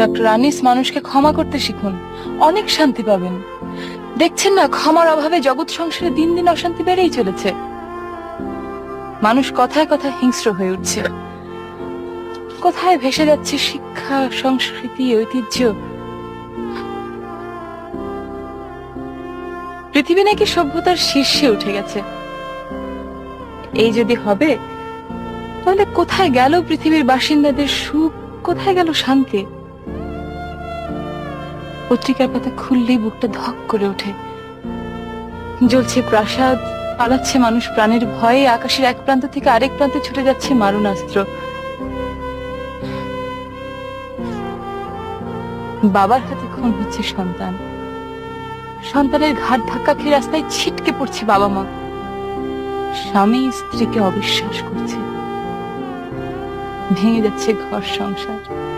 Doctor Anis মানুষকে ক্ষমা করতে শিখুন। অনেক শান্তি পাবেন। দেখছেন না, ক্ষমার অভাবে জগৎ সংসারে দিন দিন অশান্তি বেড়েই চলেছে। মানুষ কথায় কথায় হিংস্র হয়ে উঠছে। কোথায় ভেসে যাচ্ছে শিক্ষা, সংস্কৃতি, ঐতিহ্য? পৃথিবী নাকি সভ্যতার শীর্ষে উঠে গেছে। এই যদি হবে, তাহলে কোথায় গেল পৃথিবীর বাসিন্দাদের সুখ? কোথায় গেল শান্তি? পত্রিকার পাতা খুললেই বুকটা ধক করে ওঠে। জ্বলছে প্রাসাদ, পালাচ্ছে মানুষ প্রাণের ভয়ে, আকাশের এক প্রান্ত থেকে আরেক প্রান্তে ছুটে যাচ্ছে মারণাস্ত্র। বাবার হাতে খুন হচ্ছে সন্তান। সন্তানের ঘাট ধাক্কা খেয়ে রাস্তায় ছিটকে পড়ছে বাবা মা। স্বামী স্ত্রীকে অবিশ্বাস করছে। ভেঙে যাচ্ছে ঘর সংসার।